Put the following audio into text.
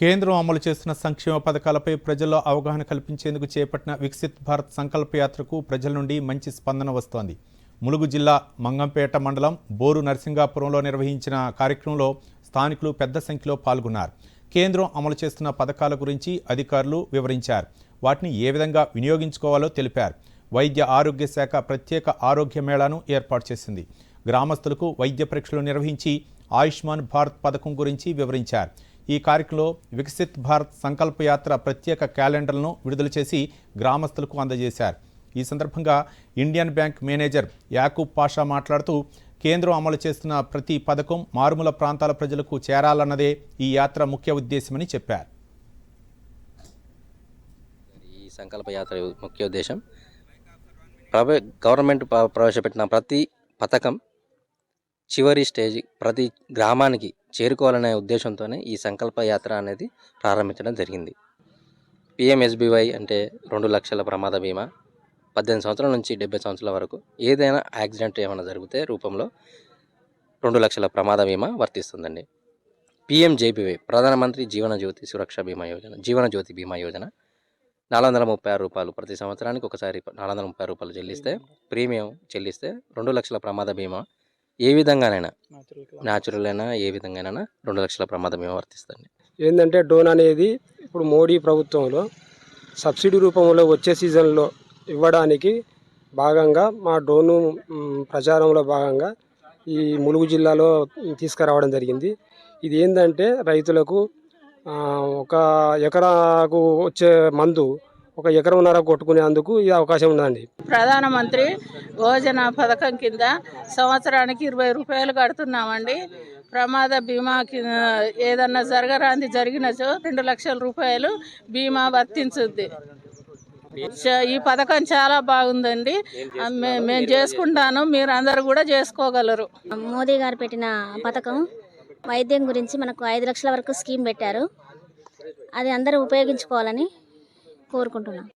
కేంద్రం అమలు చేస్తున్న సంక్షేమ పథకాలపై ప్రజల్లో అవగాహన కల్పించేందుకు చేపట్టిన వికసిత్ భారత్ సంకల్ప యాత్రకు ప్రజల నుండి మంచి స్పందన వస్తోంది. ములుగు జిల్లా మంగంపేట మండలం బోరు నరసింగాపురంలో నిర్వహించిన కార్యక్రమంలో స్థానికులు పెద్ద సంఖ్యలో పాల్గొన్నారు. కేంద్రం అమలు చేస్తున్న పథకాల గురించి అధికారులు వివరించారు. వాటిని ఏ విధంగా వినియోగించుకోవాలో తెలిపారు. వైద్య ఆరోగ్య శాఖ ప్రత్యేక ఆరోగ్య మేళాను ఏర్పాటు చేసింది. గ్రామస్తులకు వైద్య పరీక్షలు నిర్వహించి ఆయుష్మాన్ భారత్ పథకం గురించి వివరించారు. ఈ కార్యక్రమంలో వికసిత్ భారత్ సంకల్ప యాత్ర ప్రత్యేక క్యాలెండర్లను విడుదల చేసి గ్రామస్తులకు అందజేశారు. ఈ సందర్భంగా Indian bank manager Yakub Pasha మాట్లాడుతూ కేంద్రం అమలు చేస్తున్న ప్రతి పథకం మారుమూల ప్రాంతాల ప్రజలకు చేరాలన్నదే ఈ యాత్ర ముఖ్య ఉద్దేశమని చెప్పారు. ఈ సంకల్ప యాత్ర ముఖ్య ఉద్దేశం ప్రభ గవర్నమెంట్ ప్రవేశపెట్టిన ప్రతి పథకం చివరి స్టేజ్ ప్రతి గ్రామానికి చేరుకోవాలనే ఉద్దేశంతోనే ఈ సంకల్ప యాత్ర అనేది ప్రారంభించడం జరిగింది. పిఎంఎస్బివై అంటే రెండు లక్షల ప్రమాద బీమా పద్దెనిమిది సంవత్సరాల నుంచి డెబ్బై సంవత్సరాల వరకు ఏదైనా యాక్సిడెంట్ ఏమైనా జరిగితే రూపంలో రెండు లక్షల ప్రమాద బీమా వర్తిస్తుందండి. పిఎంజేబీవై ప్రధానమంత్రి జీవన జ్యోతి సురక్ష బీమా యోజన జీవన జ్యోతి బీమా యోజన నాలుగు వందల ముప్పై ఆరు రూపాయలు ప్రతి సంవత్సరానికి ఒకసారి నాలుగు వందల ముప్పై రూపాయలు చెల్లిస్తే ప్రీమియం చెల్లిస్తే రెండు లక్షల ప్రమాద బీమా ఏ విధంగానైనా న్యాచురల్ అయినా ఏ విధంగానైనా రెండు లక్షల ప్రమాద వర్తిస్తుంది. ఏంటంటే డోన్ అనేది ఇప్పుడు మోడీ ప్రభుత్వంలో సబ్సిడీ రూపంలో వచ్చే సీజన్లో ఇవ్వడానికి భాగంగా మా డోను ప్రచారంలో భాగంగా ఈ ములుగు జిల్లాలో తీసుకురావడం జరిగింది. ఇది ఏంటంటే రైతులకు ఒక ఎకరాకు వచ్చే మందు ఒక ఎకరంన్నర కొట్టుకునేందుకు ఇది అవకాశం ఉన్నదండి. ప్రధానమంత్రి యోజన పథకం కింద సంవత్సరానికి ఇరవై రూపాయలు కడుతున్నామండి. ప్రమాద బీమా ఏదన్నా జరగరాంది జరిగినచో రెండు లక్షల రూపాయలు బీమా వర్తించుద్ది. చ- ఈ పథకం చాలా బాగుందండి. మే- మేము చేసుకుంటాను మీరు అందరు కూడా చేసుకోగలరు. మోదీ గారు పెట్టిన పథకం వైద్యం గురించి మనకు ఐదు లక్షల వరకు స్కీమ్ పెట్టారు. అది అందరూ ఉపయోగించుకోవాలని కోరుకుంటున్నాం.